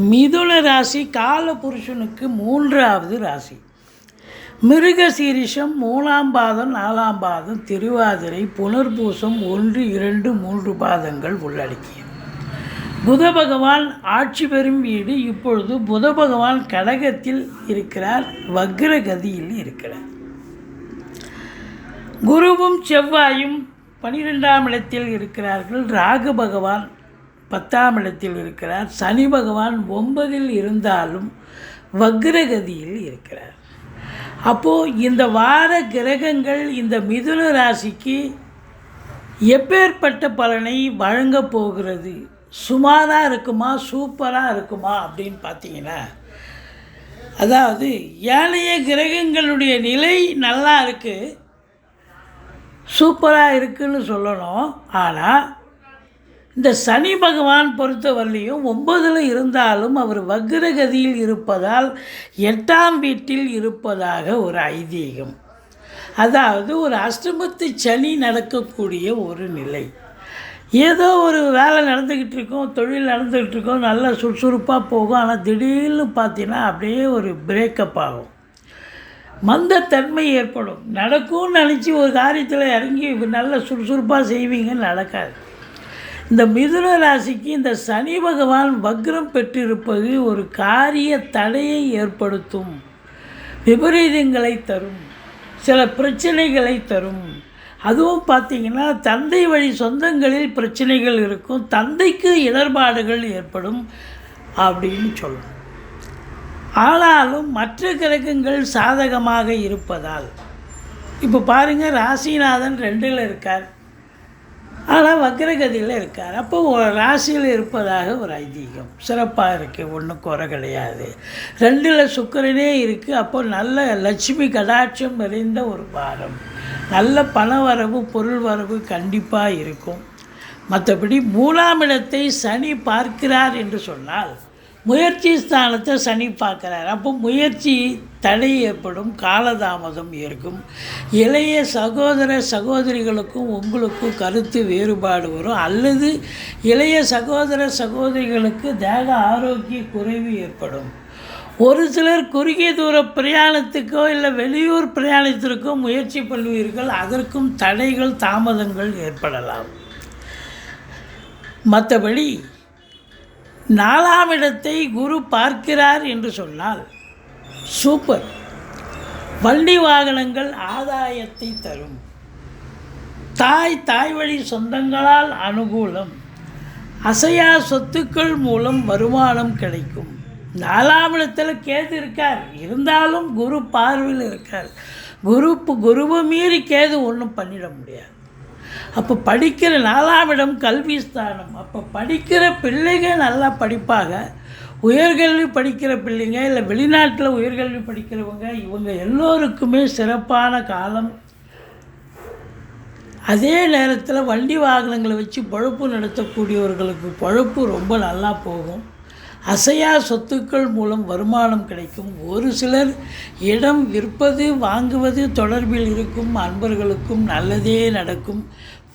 மிதுன ராசி கால புருஷனுக்கு மூன்றாவது ராசி. மிருக சீரிஷம் மூணாம் பாதம் நாலாம் பாதம் திருவாதிரை புனர்பூசம் ஒன்று இரண்டு மூன்று பாதங்கள் உள்ளடக்கியது. புத பகவான் ஆட்சி பெறும் வீடு இப்பொழுது புத பகவான் கடகத்தில் இருக்கிறார் வக்ரகதியில் இருக்கிறார். குருவும் செவ்வாயும் பனிரெண்டாம் இடத்தில் இருக்கிறார்கள் ராகு பகவான் பத்தாம் இடத்தில் இருக்கிறார். சனி பகவான் ஒன்பதில் இருந்தாலும் வக்ரகதியில் இருக்கிறார். அப்போது இந்த வார கிரகங்கள் இந்த மிதுன ராசிக்கு எப்பேற்பட்ட பலனை வழங்கப் போகிறது? சுமாராக இருக்குமா? சூப்பராக இருக்குமா? அப்படின்னு பார்த்தீங்கன்னா அதாவது ஏனைய கிரகங்களுடைய நிலை நல்லா இருக்குது சூப்பராக இருக்குன்னு சொல்லணும். ஆனால் இந்த சனி பகவான் பொறுத்தவரையிலையும் ஒன்பதில் இருந்தாலும் அவர் வக்ரகதியில் இருப்பதால் எட்டாம் வீட்டில் இருப்பதாக ஒரு ஐதீகம். அதாவது ஒரு அஷ்டமத்து சனி நடக்கக்கூடிய ஒரு நிலை. ஏதோ ஒரு வேலை நடந்துக்கிட்டு இருக்கோம் தொழில் நடந்துக்கிட்டு இருக்கோம் நல்லா சுறுசுறுப்பாக போகும் ஆனால் திடீர்னு பார்த்தீங்கன்னா அப்படியே ஒரு பிரேக்கப் ஆகும். மந்தத்தன்மை ஏற்படும். நடக்கும்னு நினச்சி ஒரு காரியத்தில் இறங்கி நல்ல சுறுசுறுப்பாக செய்வீங்க நடக்காது. இந்த மிதுன ராசிக்கு இந்த சனி பகவான் வக்ரம் பெற்றிருப்பது ஒரு காரிய தடையை ஏற்படுத்தும். விபரீதங்களை தரும். சில பிரச்சனைகளை தரும். அதுவும் பார்த்தீங்கன்னா தந்தை வழி சொந்தங்களில் பிரச்சனைகள் இருக்கும். தந்தைக்கு இடர்பாடுகள் ஏற்படும் அப்படின்னு சொல்லணும் ஆனாலும் மற்ற கிரகங்கள் சாதகமாக இருப்பதால். இப்போ பாருங்கள் ராசிநாதன் ரெண்டில் இருக்கார். ஆனால் வக்ரகதியில் இருக்கார். அப்போ ஒரு ராசியில் இருப்பதாக ஒரு ஐதீகம். சிறப்பாக இருக்குது ஒன்றும் குறை கிடையாது. ரெண்டில் சுக்கரனே இருக்குது அப்போ நல்ல லட்சுமி கடாட்சம் நிறைந்த ஒரு வாரம் நல்ல பண வரவு பொருள் வரவு கண்டிப்பாக இருக்கும். மற்றபடி மூணாம் இடத்தை சனி பார்க்கிறார் என்று சொன்னால் முயற்சி ஸ்தானத்தை சனி பார்க்குறார். அப்போ முயற்சி தடை ஏற்படும் காலதாமதம் இருக்கும் இளைய சகோதர சகோதரிகளுக்கும் உங்களுக்கும் கருத்து வேறுபாடு வரும். அல்லது இளைய சகோதர சகோதரிகளுக்கு தேக ஆரோக்கிய குறைவு ஏற்படும். ஒரு சிலர் குறுகிய தூர பிரயாணத்துக்கோ இல்லை வெளியூர் பிரயாணத்திற்கோ முயற்சி பண்ணுவீர்கள். அதற்கும் தடைகள் தாமதங்கள் ஏற்படலாம். மற்றபடி நாலாம் இடத்தை குரு பார்க்கிறார் என்று சொன்னால் சூப்பர். வண்டி வாகனங்கள் ஆதாயத்தை தரும். தாய் தாய் வழி சொந்தங்களால் அனுகூலம். அசையா சொத்துக்கள் மூலம் வருமானம் கிடைக்கும். நாலாம் இடத்துல கேது இருக்கார். இருந்தாலும் குரு பார்வையில் இருக்கார். குரு குருவை மீறி கேது ஒன்றும் பண்ணிட முடியாது. அப்போ படிக்கிற நாலாவிடம் கல்வி ஸ்தானம். அப்போ படிக்கிற பிள்ளைங்க நல்லா படிப்பாங்க. உயர்கல்வி படிக்கிற பிள்ளைங்க இல்லை வெளிநாட்டில் உயர்கல்வி படிக்கிறவங்க இவங்க எல்லோருக்குமே சிறப்பான காலம். அதே நேரத்தில் வண்டி வாகனங்களை வச்சு பொழப்பு நடத்தக்கூடியவர்களுக்கு பொழப்பு ரொம்ப நல்லா போகும். அசையா சொத்துக்கள் மூலம் வருமானம் கிடைக்கும். ஒரு சிலர் இடம் விற்பது வாங்குவது தொடர்பில் இருக்கும் அன்பர்களுக்கும் நல்லதே நடக்கும்.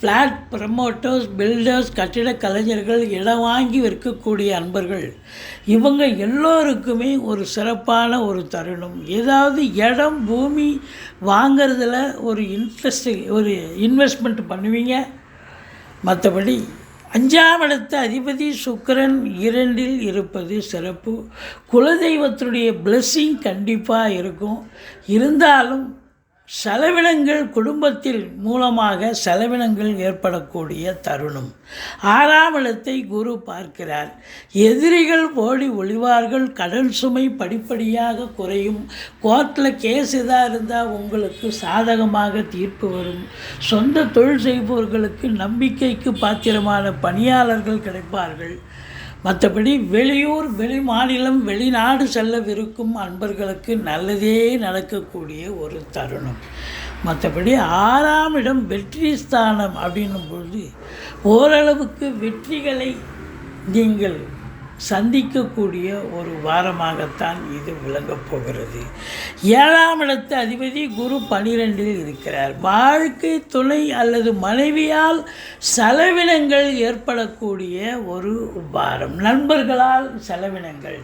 ஃப்ளாட் ப்ரமோட்டர்ஸ் பில்டர்ஸ் கட்டிடக் கலைஞர்கள் இடம் வாங்கி விற்கக்கூடிய அன்பர்கள். இவங்க எல்லோருக்குமே ஒரு சிறப்பான ஒரு தருணம். ஏதாவது இடம் பூமி வாங்கிறதுல ஒரு இன்ட்ரெஸ்ட் ஒரு இன்வெஸ்ட்மெண்ட் பண்ணுவீங்க. மற்றபடி அஞ்சாம் இடத்த அதிபதி சுக்கிரன் இரண்டில் இருப்பது சிறப்பு. குலதெய்வத்தினுடைய blessing கண்டிப்பாக இருக்கும். இருந்தாலும் செலவினங்கள் குடும்பத்தில் மூலமாக செலவினங்கள் ஏற்படக்கூடிய தருணம். ஆறாம் இடத்தை குரு பார்க்கிறார். எதிரிகள் ஓடி ஒளிவார்கள். கடன் சுமை படிப்படியாக குறையும். கோர்ட்டில் கேஸ் இதாக இருந்தால் உங்களுக்கு சாதகமாக தீர்ப்பு வரும். சொந்த தொழில் செய்பவர்களுக்கு நம்பிக்கைக்கு பாத்திரமான பணியாளர்கள் கிடைப்பார்கள். மற்றபடி வெளியூர் வெளி மாநிலம் வெளிநாடு செல்லவிருக்கும் அன்பர்களுக்கு நல்லதே நடக்கக்கூடிய ஒரு தருணம். மற்றபடி ஆறாம் இடம் வெற்றி ஸ்தானம் அப்படின்னும் பொழுது ஓரளவுக்கு வெற்றிகளை நீங்கள் சந்திக்கக்கூடிய ஒரு வாரமாகத்தான் இது விளங்கப் போகிறது. ஏழாம் இடத்து அதிபதி குரு பனிரெண்டில் இருக்கிறார். வாழ்க்கை துணை அல்லது மனைவியால் செலவினங்கள் ஏற்படக்கூடிய ஒரு வாரம். நண்பர்களால் செலவினங்கள்.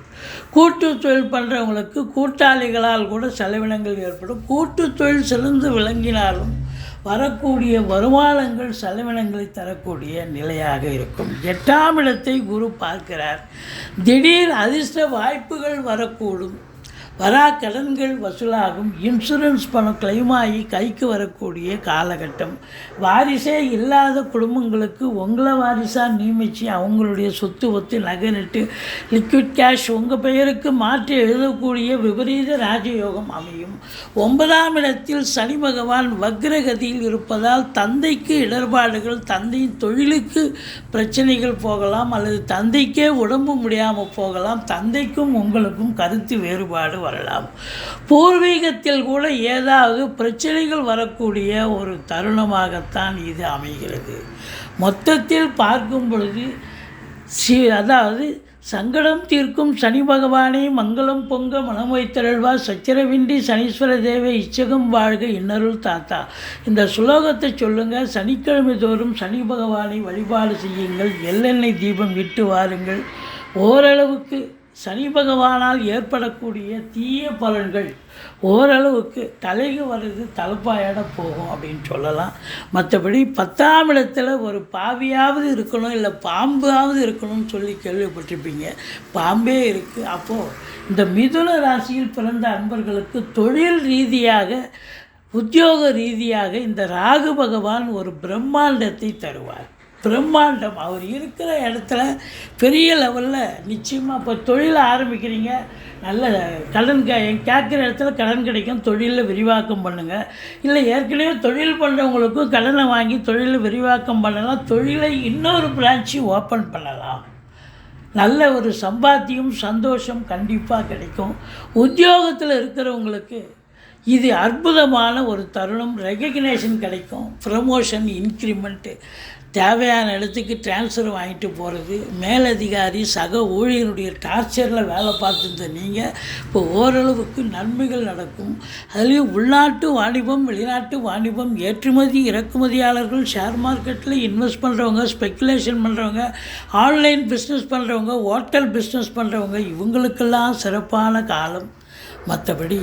கூட்டு தொழில் பண்ணுறவங்களுக்கு கூட்டாளிகளால் கூட செலவினங்கள் ஏற்படும். கூட்டு தொழில் சிறந்து விளங்கினாலும் வரக்கூடிய வருமானங்கள் செலவினங்களை தரக்கூடிய நிலையாக இருக்கும். எட்டாம் இடத்தை குரு பார்க்கிறார். திடீர் அதிர்ஷ்ட வாய்ப்புகள் வரக்கூடும். வரா கடன்கள் வசூலாகும். இன்சூரன்ஸ் பணம் கிளைமாகி ஆகி கைக்கு வரக்கூடிய காலகட்டம். வாரிசே இல்லாத குடும்பங்களுக்கு உங்களை வாரிசாக நியமித்து அவங்களுடைய சொத்து ஒத்து நகை நட்டு லிக்விட் கேஷ் உங்கள் பெயருக்கு மாற்றி எழுதக்கூடிய விபரீத ராஜயோகம் அமையும். ஒன்பதாம் இடத்தில் சனி பகவான் வக்ரகதியில் இருப்பதால் தந்தைக்கு இடர்பாடுகள் தந்தையின் தொழிலுக்கு பிரச்சனைகள் போகலாம் அல்லது தந்தைக்கே உடம்பு முடியாமல் போகலாம். தந்தைக்கும் உங்களுக்கும் கருத்து வேறுபாடு வரலாம். பூர்வீகத்தில் கூட ஏதாவது பிரச்சனைகள் வரக்கூடிய ஒரு தருணமாகத்தான் இது அமைகிறது. மொத்தத்தில் பார்க்கும் பொழுது சி அதாவது சங்கடம் தீர்க்கும் சனி பகவானே மங்களம் பொங்க மனம் வைத்தருள்வா சச்சரவின்றி சனீஸ்வர தேவை இச்சகம் வாழ்க இன்னருள் தாத்தா. இந்த சுலோகத்தை சொல்லுங்கள் சனிக்கிழமை தோறும் சனி பகவானை வழிபாடு செய்யுங்கள் எள்ளெண்ணெய் தீபம் விட்டு வாருங்கள். ஓரளவுக்கு சனி பகவானால் ஏற்படக்கூடிய தீய பலன்கள் ஓரளவுக்கு தலைக்கு வர்றது தலைப்பாயோட போகும் அப்படின்னு சொல்லலாம். மற்றபடி பத்தாம் இடத்துல ஒரு பாவியாவது இருக்கணும் இல்லை பாம்பாவது இருக்கணும்னு சொல்லி கேள்விப்பட்டிருப்பீங்க. பாம்பே இருக்குது அப்போது இந்த மிதுன ராசியில் பிறந்த அன்பர்களுக்கு தொழில் ரீதியாக உத்தியோக ரீதியாக இந்த ராகு பகவான் ஒரு பிரம்மாண்டத்தை தருவார். பிரம்மாண்டம். அவர் இருக்கிற இடத்துல பெரிய லெவலில் நிச்சயமாக இப்போ தொழிலை ஆரம்பிக்கிறீங்க. நல்ல கடன் க கேட்குற இடத்துல கடன் கிடைக்கும் தொழிலில் விரிவாக்கம் பண்ணுங்கள் இல்லை ஏற்கனவே தொழில் பண்ணுறவங்களுக்கும் கடனை வாங்கி தொழிலில் விரிவாக்கம் பண்ணலாம். தொழிலை இன்னொரு பிரான்ச்சு ஓப்பன் பண்ணலாம். நல்ல ஒரு சம்பாத்தியம் சந்தோஷம் கண்டிப்பாக கிடைக்கும். உத்தியோகத்தில் இருக்கிறவங்களுக்கு இது அற்புதமான ஒரு தருணம். ரெகக்னேஷன் கிடைக்கும். ப்ரமோஷன் இன்க்ரிமெண்ட்டு தேவையான இடத்துக்கு ட்ரான்ஸ்ஃபர் வாங்கிட்டு போகிறது மேலதிகாரி சக ஊழியருடைய டார்ச்சரில் வேலை பார்த்துருந்த நீங்கள் இப்போ ஓரளவுக்கு நன்மைகள் நடக்கும். அதுலேயும் உள்நாட்டு வாணிபம் வெளிநாட்டு வாணிபம் ஏற்றுமதி இறக்குமதியாளர்கள் ஷேர் மார்க்கெட்டில் இன்வெஸ்ட் பண்ணுறவங்க ஸ்பெக்குலேஷன் பண்ணுறவங்க ஆன்லைன் பிஸ்னஸ் பண்ணுறவங்க ஹோட்டல் பிஸ்னஸ் பண்ணுறவங்க இவங்களுக்கெல்லாம் சிறப்பான காலம். மற்றபடி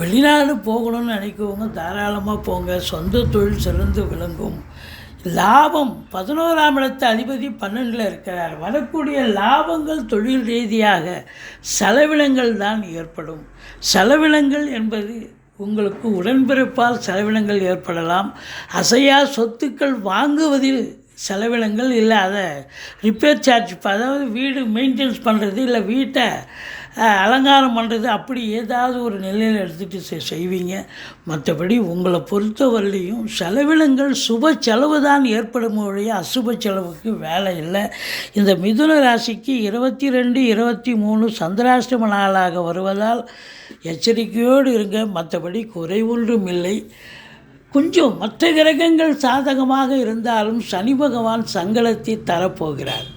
வெளிநாடு போகணும்னு நினைக்கிறவங்க தாராளமாக போங்க. சொந்த தொழில் சிறந்து விளங்கும். லாபம் பதினோராம் இடத்து அதிபதி பன்னெண்டில் இருக்கிறார். வரக்கூடிய லாபங்கள் தொழில் ரீதியாக செலவினங்கள் தான் ஏற்படும். செலவினங்கள் என்பது உங்களுக்கு உடன்பிறப்பால் செலவினங்கள் ஏற்படலாம். அசையா சொத்துக்கள் வாங்குவதில் செலவினங்கள் இல்லை. அதை ரிப்பேர் சார்ஜ் அதாவது வீடு மெயின்டெனன்ஸ் பண்ணுறது இல்லை. வீட்டை அலங்காரம் பண்ணுறது அப்படி ஏதாவது ஒரு நிலையில் எடுத்துகிட்டு செ- செய்வீங்க. மற்றபடி உங்களை பொறுத்தவரையிலையும் செலவினங்கள் சுப செலவு தான் ஏற்படும் ஒழிய அசுப செலவுக்கு வேலை இல்லை. இந்த மிதுன ராசிக்கு இருபத்தி ரெண்டு இருபத்தி மூணு சந்திராஷ்டம நாளாக வருவதால் எச்சரிக்கையோடு இருங்க. மற்றபடி குறை ஒன்றும் இல்லை. கொஞ்சம் மற்ற கிரகங்கள் சாதகமாக இருந்தாலும் சனி பகவான் சங்கடத்தை தரப்போகிறார்.